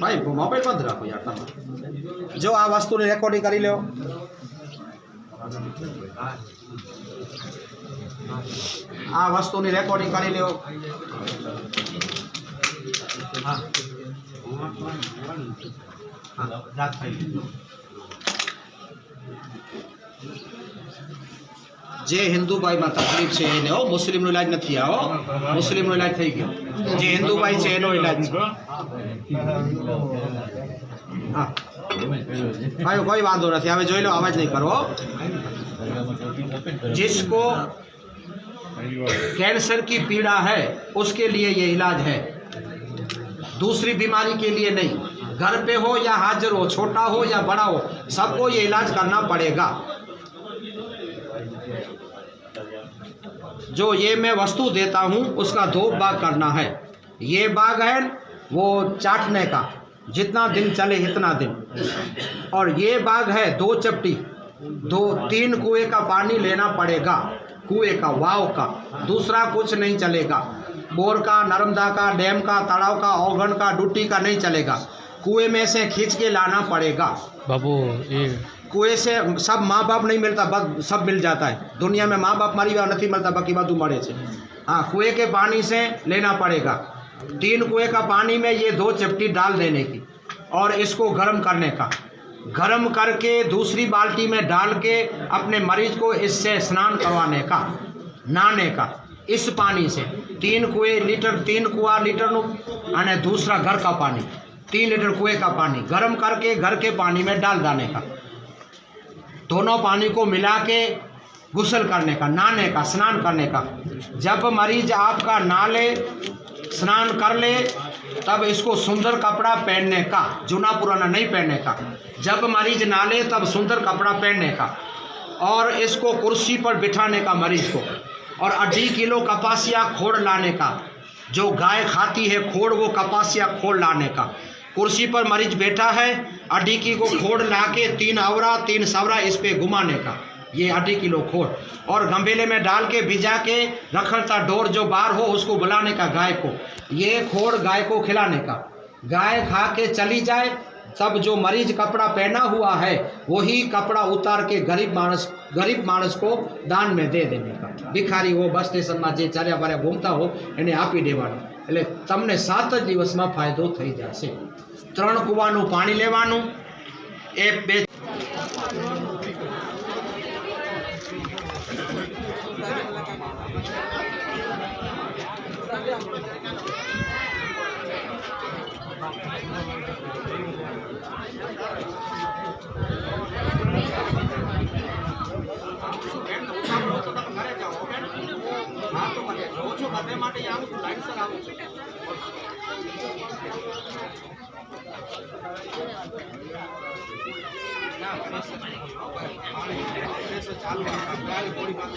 ભાઈ મોબાઈલ બંધ રાખો યાર તમે. જો આ વસ્તુની રેકોર્ડિંગ કરી લો આ વસ્તુની રેકોર્ડિંગ કરી લો હા. હા રાત થઈ જે હિન્દુભાઈમાં તકલીફ છે એને હો મુસ્લિમનો ઇલાજ નથી આ હો મુસ્લિમનો ઇલાજ થઈ ગયો જે હિન્દુભાઈ છે એનો ઇલાજ છે હા ભાઈ કોઈ વાંધો નથી હવે જોઈ લો અવાજ નહીં કરવો जिसको कैंसर की पीड़ा है उसके लिए ये इलाज है दूसरी बीमारी के लिए नहीं घर पे हो या हाजिर हो छोटा हो या बड़ा हो सबको ये इलाज करना पड़ेगा जो ये मैं वस्तु देता हूँ, उसका दो भाग करना है। ये भाग है, वो चाटने का। जितना दिन चले, इतना दिन। और ये बाग है, दो चपटी। दो, तीन कुएँ का पानी लेना पड़ेगा, कुएँ का, वाव का। दूसरा कुछ नहीं चलेगा। बोर का नर्मदा का, डैम का, तालाब का ओगन का डुट्टी का नहीं चलेगा। कुएं में से खींच के लाना पड़ेगा બાબુ એ कुएं से सब माँ बाप नहीं मिलता बस सब मिल जाता है दुनिया में माँ बाप मरी हुआ नहीं मिलता बाकी बात मरे से हाँ कुएं के पानी से लेना पड़ेगा तीन कुएं का पानी में ये दो चपटी डाल देने की और इसको गर्म करने का गर्म करके दूसरी बाल्टी में डाल के अपने मरीज को इससे स्नान करवाने का नहाने का इस पानी से तीन कुएं लीटर तीन कुआ लीटर અને दूसरा घर का पानी तीन लीटर कुएँ का पानी, गर्म करके घर के पानी में डाल देने का। दोनों पानी को मिला के गुसल करने का, नहाने का, स्नान करने का। जब मरीज़ आपका नहा ले, स्नान कर ले, तब इसको सुंदर कपड़ा पहनने का, जूना पुराना नहीं पहनने का। जब मरीज़ नहा ले, तब सुंदर कपड़ा पहनने का और इसको कुर्सी पर बिठाने का मरीज़ को और अढ़ी किलो कपासिया खोड़ लाने का। जो गाय खाती है खोड़, वो कपासिया खोड़ लाने का। कुर्सी पर मरीज़ बैठा है। अडीकी को खोड़ ला के तीन आवरा, तीन सवरा इस पर घुमाने का। ये आधे किलो खोड़। और गंभेले में डाल के भिजा के रखड़ता डोर जो बाहर हो, उसको बुलाने का गाय को। ये खोड़ गाय को खिलाने का। गाय खा के चली जाए, तब जो मरीज़ कपड़ा पहना हुआ है, वही कपड़ा उतार के गरीब मानस गरीब मानस को दान में दे देने का। भिखारी हो बस स्टेशन में जे चारे बारे घूमता हो, इन्हें आप ही देवाना। એટલે તમને સાત જ દિવસમાં ફાયદો થઈ જશે ત્રણ કૂવાનું પાણી લેવાનું એક બે જોઉં છું બધે માટે આવું છું લાઈનસર આવું છું ના, પ્રેશર પ્રેશર ચાલુ રાખવાનું. ગાડી થોડી વાર